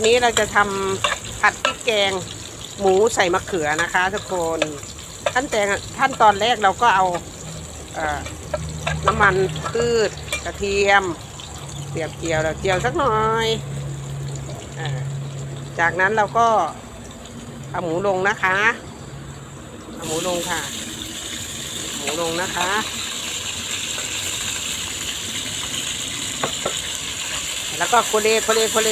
วันนี้เราจะทำผัดพริกแกงหมูใส่มะเขือนะคะ ทุกคนขั้นแต่ขั้นตอนแรกเราก็เอาเอน้ำมันพืชกระเทียมเสียบเจียวเราเจียวสักหน่อยอจากนั้นเราก็เอาหมูลงนะคะเอาหมูลงค่ะ หมูลงนะคะแล้วก็โคเลโคเลโคเล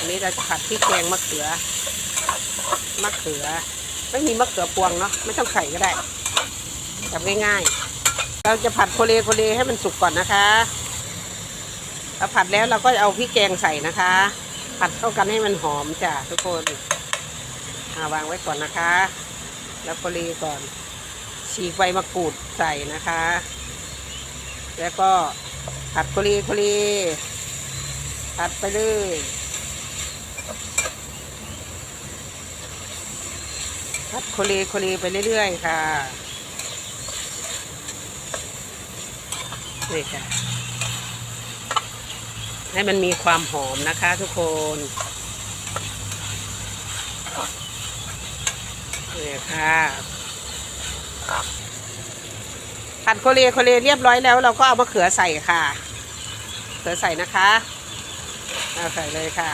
อันนี้เราจะผัดพริกแกงมะเขือ มะเขือ ไม่มีมะเขือพวงเนาะ ไม่ต้องใส่ก็ได้ทำง่ายๆ เราจะผัดโคเลโคเลให้มันสุกก่อนนะคะ เราผัดแล้วเราก็เอาพริกแกงใส่นะคะ ผัดเข้ากันให้มันหอมจ้ะทุกคนาวางไว้ก่อนนะคะ แล้วโคเลก่อน ฉีกใบมะกรูดใส่นะคะ แล้วก็ผัดโคลีโคลีผัดไปเลย ผัดโคลีโคลีไปเรื่อยๆ ค่ะนี่ค่ะให้มันมีความหอมนะคะทุกคนนี่ค่ะผัดโคเลโคเลเรียบร้อยแล้ว เราก็เอามะเขือใส่ค่ะเขือใส่นะคะเอาใส่เลยค่ะ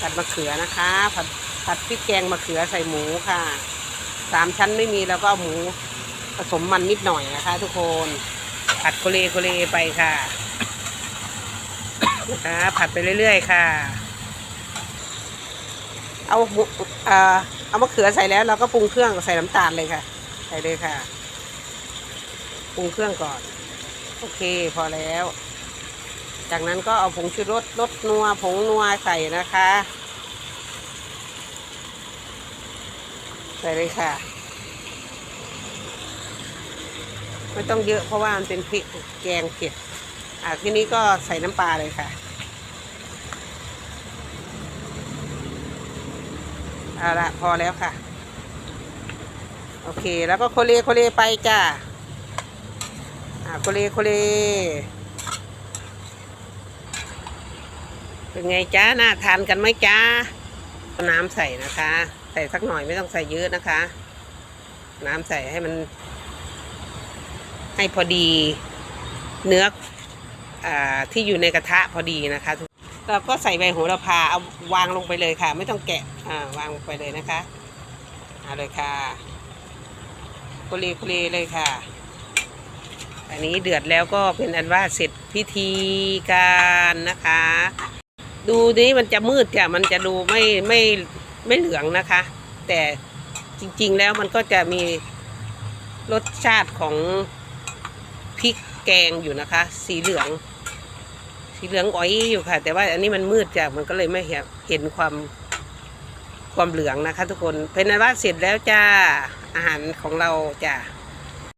ผัดมะเขือนะคะ ผัดผัดพริกแกงมะเขือใส่หมูค่ะสามชั้นไม่มีแล้วก็เอาหมูผสมมันนิดหน่อยนะคะ ทุกคน ผัดโคเลโคเลไปค่ะนะคะผัดไปเรื่อยๆค่ะ เอาหมูเอ่อเอามะเขือใส่แล้วเราก็ปรุงเครื่องใส่น้ำตาลเลยค่ะ ใส่เลยค่ะ ปรุงเครื่องก่อน โอเคพอแล้ว จากนั้นก็เอาผงชูรสรสนัวผงนัวใส่นะคะ ใส่เลยค่ะ ไม่ต้องเยอะเพราะว่ามันเป็นพริกแกงเผ็ดอะทีนี้ก็ใส่น้ำปลาเลยค่ะเอาละพอแล้วค่ะ โอเค แล้วก็โคเลโคเลไปจ้าอ่าโคเลโคเล เป็นไงจ้าน่าทานกันไหมจ้าน้ำใส่นะคะ ใส่สักหน่อยไม่ต้องใส่เยอะนะคะ น้ำใส่ให้มัน ให้พอดีเนื้ออที่อยู่ในกระทะพอดีนะคะเราก็ใส่ใบโหระพาเอาวางลงไปเลยค่ะ ไม่ต้องแกะาวางลงไปเลยนะคะเอาเลยค่ะคุรีคุรีเลยค่ะ อันนี้เดือดแล้วก็เป็นอันว่าเสร็จพิธีการนะคะ ดูนี้มันจะมืดจ้ะมันจะดูไม่ไม่ไม่เหลืองนะคะ แต่จริงๆแล้วมันก็จะมีรสชาติของพริกแกงอยู่นะคะ สีเหลือง สีเหลืองอ้อยอยู่ค่ะ แต่ว่าอันนี้มันมืดจ้ะมันก็เลยไม่เห็นเห็นความความเหลืองนะคะ ทุกคนเป็นนว่าเสร็จแล้วจ้าอาหารของเราจ้ะ